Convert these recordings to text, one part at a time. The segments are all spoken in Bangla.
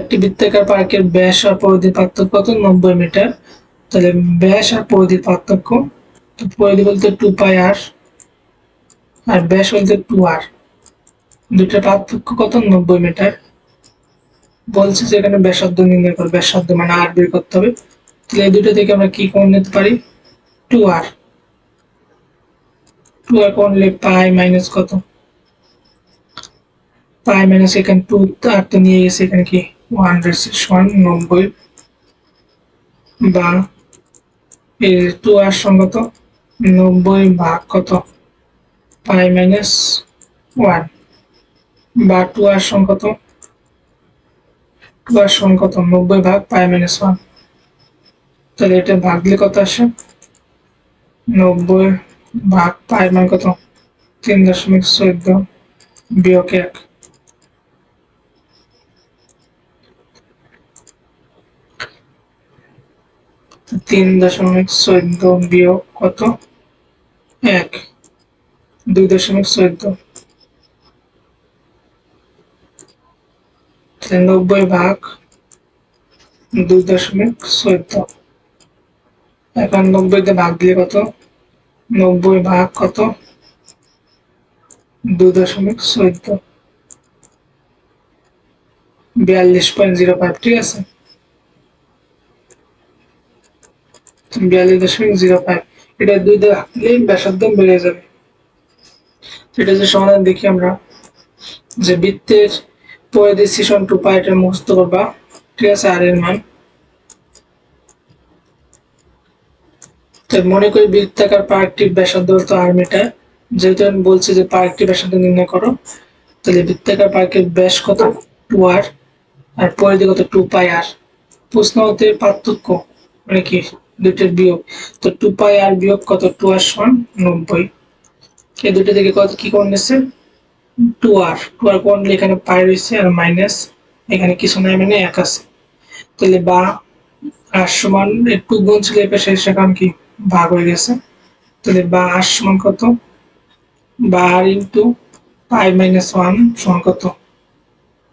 একটি বৃত্তাকার পার্কের ব্যাস আর পরিধির পার্থক্য কত? নব্বই মিটার। তাহলে ব্যাস আর পরিধির পার্থক্য, তো পরিধি বলতে টু পাই আর আর ব্যাস বলতে টু আর দুইটার পার্থক্য কত? নব্বই মিটার। বলছে যে এখানে ব্যাসার্ধ নির্ণয় করো, ব্যাসার্ধ মানে আর বের করতে হবে। তাহলে এই দুটো থেকে আমরা কি কোণ নিতে পারি? টু আর টু আর কোণ নিলে পাই মাইনাস কত? পাই মাইনাস এখানে টু আর তো নিয়ে গেছে এখানে কি ওয়ান রেসিস ওয়ান নব্বই বা টু আর সঙ্গত নব্বই ভাগ কত? পাই মাইনাস ওয়ান বা টু আর সংকত টু আর সংকত নব্বই ভাগ পাই মাইনাস ওয়ান তাহলে এটা ভাগ দিলে কত আসে? নব্বই ভাগ পাই মান কত? তিন দশমিক চোদ্দ বিয়োগ এক। তিন দশমিক চোদ্দ বিয়োগ কত? এক। দুই দশমিক চোদ্দ। নব্বই ভাগ দুই দশমিক চোদ্দ। এখন নব্বইতে ভাগ দিলে কত? নব্বই ভাগ কত? দুই দশমিক চোদ্দ। বিয়াল্লিশ পয়েন্ট জিরো ফাইভ, ঠিক আছে? এটা দুই দিলেই ব্যাসার্ধ বেড়ে যাবে। এটা যে সমাধান দেখি আমরা, যে বৃত্তের টু এটা মুখস্থ করবা। ঠিক আছে আর এর মান। মনে করি বৃত্তাকার পার্কটির ব্যাসার্ধ তো আর মিটার যেহেতু আমি বলছি যে পার্কটির ব্যাসার্ধ নির্ণয় করো, তাহলে বৃত্তাকার পার্কের ব্যাস কত? টু আর আর পরিধি কত? টু পাই আর প্রশ্ন হতে পার্থক্য মানে কি? দুইটার বিয়োগ। তো টু পাই আর বিয়োগ কত? টু আর সমান নব্বই। এই দুটো থেকে কত কি কোণ নিচ্ছে টু আর টু আর কোণ নিলে এখানে পাই রয়েছে আর মাইনাস এখানে কিছু নাই মানে এক আছে। তাহলে বা আর সমান একটু গুণ ছিল এসে কারণ কি? ভাগ হয়ে গেছে। তাহলে বা আর সমান কত? বা আর ইন্টু পাই মাইনাস ওয়ান সমান কত?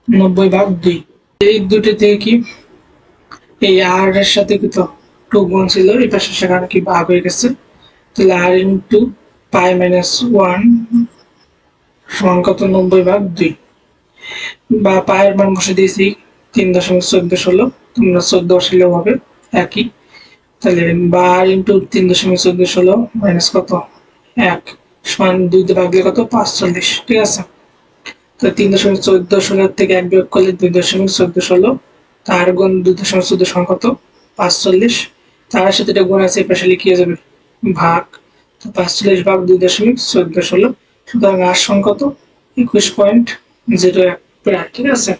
নব্বই ভাগ দুই। এই দুটো থেকে কি? এই আর এর সাথে কি তো টু গুণ ছিল এই পাশে সেখানে কি ভাগ হয়ে গেছে? তাহলে আর ইন্টু পাই মাইনাস ওয়ান সমান কত? নব্বই ভাগ দুই। বা পায়ের মান বসে দিয়েছি তিন দশমিক চোদ্দ ষোলো, তোমরা চোদ্দ বসালেও হবে, একই। তাহলে বা আর ইন্টু তিন দশমিক চোদ্দ ষোলো মাইনাস কত? এক। সমান দুই ভাগ দিলে কত? পাঁচচল্লিশ ঠিক আছে? তো তিন দশমিক চোদ্দ ষোলোর থেকে এক বিয়োগ করলে দুই দশমিক চোদ্দ ষোলো, তার গুণ দুই দশমিক চোদ্দ সমান কত? পাঁচচল্লিশ তার সাথে এটা গুণ আছে পাশে লিখিয়ে যাবে ভাগ। তো পাঁচচল্লিশ ভাগ দুই দশমিক চোদ্দ ষোলো। সুতরাং আর সমান কত একুশ পয়েন্ট জিরো এক প্রায়, ঠিক আছে?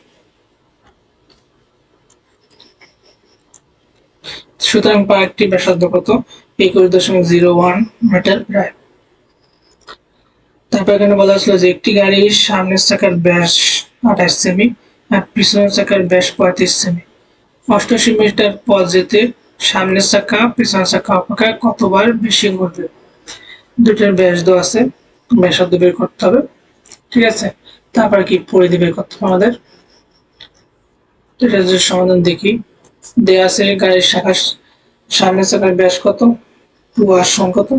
সুতরাং পার্কটি ব্যাসার্ধ কত? একুশ দশমিক জিরো ওয়ান মিটার প্রায়। তারপর এখানে বলা ছিল যে একটি গাড়ির সামনের চাকার ব্যাস আঠাশ সেমি আর পিছনের চাকার ব্যাস পঁয়ত্রিশ সেমি। অষ্টআশি মিটার পথ যেতে সামনের চাকা পিছনের চাকা অপেক্ষায় কতবার বেশি ঘুরবে? ব্যাস দেওয়া আছে ব্যাসার্ধ বের করতে হবে। ঠিক আছে? তারপর কি পরিধি বের করতে হবে আমাদের? এটা যে সমাধান দেখি। দেয়া আছে গাড়ির শাখা সামনের চাকার ব্যাস কত? টু আর সমান কত?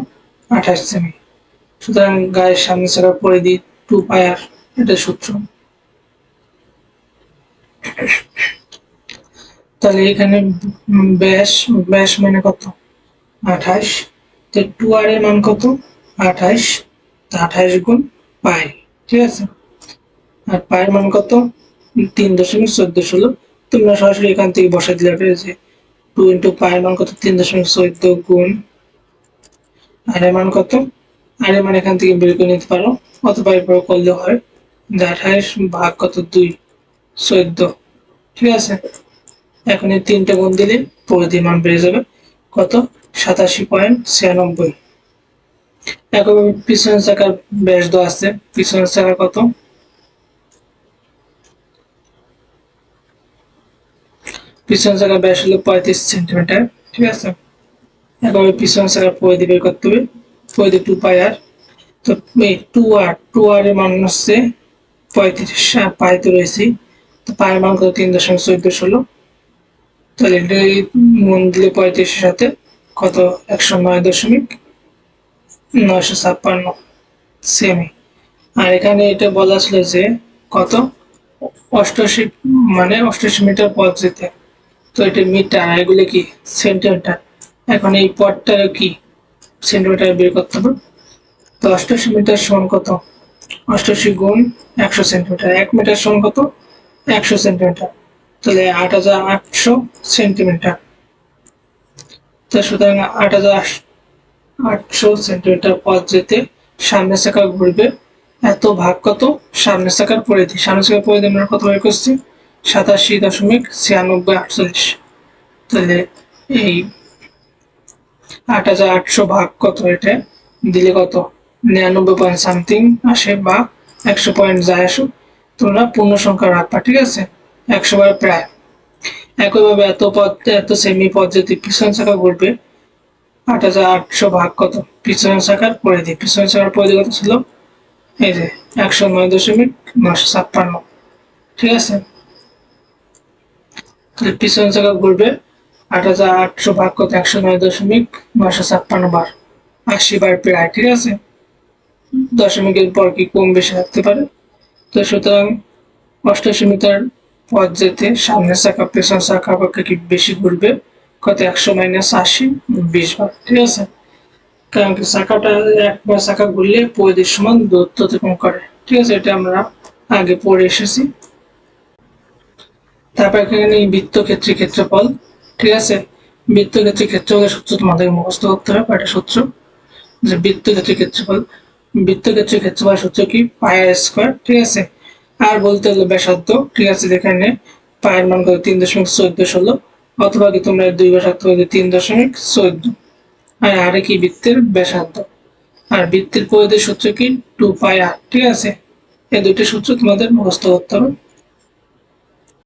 আঠাশ সেমি। সুতরাং গায়ের সামনে চাকার পরিধি টু পাই আর, এটা সূত্র। তাহলে এখানে ব্যাস ব্যাস মানে কত? আঠাশ। তো টু আর এর মান কত? আঠাশ। আঠাশ গুণ পাই, ঠিক আছে? আর পায়ের মান কত? তিন দশমিক চোদ্দ ষোলো। তোমরা সরাসরি এখান থেকে বসাই দিলে যে টু ইন্টু পায়ের মান কত? তিন দশমিক চোদ্দ গুণ আর এর মান কত? আর এর মান এখান থেকে বের করে নিতে পারো। অথবা এরপর করলে হয় আঠাশ ভাগ কত? দুই। চোদ্দ। ঠিক আছে? এখন এই তিনটে গুণ দিলে পরিধি মান বেড়ে যাবে কত? সাতাশি পয়েন্ট ছিয়ানব্বই। এখন পিছনের চাকার ব্যাস দেওয়া আছে, পিছনের চাকা কত? পিছনের চাকার ব্যাস হলো পঁয়ত্রিশ সেন্টিমিটার, ঠিক আছে? এখন পিছনের চাকার পরিধি বের করতে হবে, পরিধি টু পাই আর তো এই টু আর টু আর এর মান হচ্ছে পঁয়ত্রিশ আর পাই তো রয়েছে। তো পায়ের মান কত? তিন দশমিক চোদ্দ ষোলো। তাহলে এটা মন দিলে পঁয়ত্রিশের সাথে কত? একশো নয় দশমিক নয়শো ছাপ্পান্ন। সেমি আর এখানে এটা বলা ছিল যে কত? অষ্টআশি মানে অষ্টআশি মিটার পথ যেতে। তো এটা মিটার এগুলো কি? সেন্টিমিটার। এখন এই পথটা কি? সেন্টিমিটার বের করতে হবে। তো অষ্টআশি মিটার সমান কত? অষ্টআশি গুণ একশো সেন্টিমিটার। এক মিটার সমান কত? একশো সেন্টিমিটার। তাহলে আট হাজার আটশো সেন্টিমিটার। তো সুতরাং আট হাজার আটশো সেন্টিমিটার পথ যেতে সামনের চাকা ঘুরবে। এত ভাগ কত? সামনের চাকার পরিধি। সামনের চাকার পরিধি আমরা কত বের করছি? সাতাশি দশমিক ছিয়ানব্বই আটচল্লিশ। তাহলে এই আট হাজার আটশো ভাগ কত এটা? দিলে কত? নিরানব্বই পয়েন্ট সামথিং আসে বা একশো পয়েন্ট যায় আসুক। তোমরা পূর্ণ সংখ্যা রাখবা ঠিক আছে? একশো বার প্রায়। একইভাবে এত পদ, এত সেমি পদ যদি পিছন শাখা ঘুরবে, আট হাজার আটশো ভাগ কত? পিছন শাখার পরিধি পিছন শাখার পরিধি কত ছিল? এই যে, একশো নয় দশমিক নশো ছাপ্পান্ন। ঠিক আছে? পিছন শাখা ঘুরবে, আট হাজার আটশো ভাগ কত? একশো নয় দশমিক নশো ছাপ্পান্ন বার। আশি বার প্রায়, ঠিক আছে? দশমিকের পর কি কম বেশি থাকতে পারে? তো সুতরাং অষ্টাশি মিটার যেতে সামনের চাকা, পেছন চাকা পক্ষে কি বেশি ঘুরবে? কত, একশো মাইনাস আশি, বিশ বার, ঠিক আছে? কারণ কি চাকাটা একবার চাকা ঘুরলে পরিধির সমান দূরত্ব অতিক্রম করে, ঠিক আছে? এটা আমরা আগে পড়ে এসেছি। তারপর এখানে বৃত্ত ক্ষেত্রে ক্ষেত্রফল, ঠিক আছে? বৃত্ত ক্ষেত্রে ক্ষেত্রফলের সূত্র তোমাদের মুখস্থ করতে হবে, এটা সূত্র। যে বৃত্ত ক্ষেত্রে ক্ষেত্রফল, বৃত্ত ক্ষেত্রে ক্ষেত্রফল সূত্র কি? পায়ের স্কোয়ার ঠিক আছে? আর বলতে হলো ব্যাসার্ধ, ঠিক আছে, যেখানে পায়ের মান কত? তিন দশমিক চোদ্দ ষোলো, অথবা কি তোমরা দুই ব্যাসার্ধ হবে তিন দশমিক চোদ্দ। আর আরে কি বৃত্তের? ব্যাসার্ধ। আর বৃত্তের পরিধির সূত্র কি? টু পাই আর, ঠিক আছে? এই দুটি সূত্র তোমাদের মুখস্থ করতে হবে।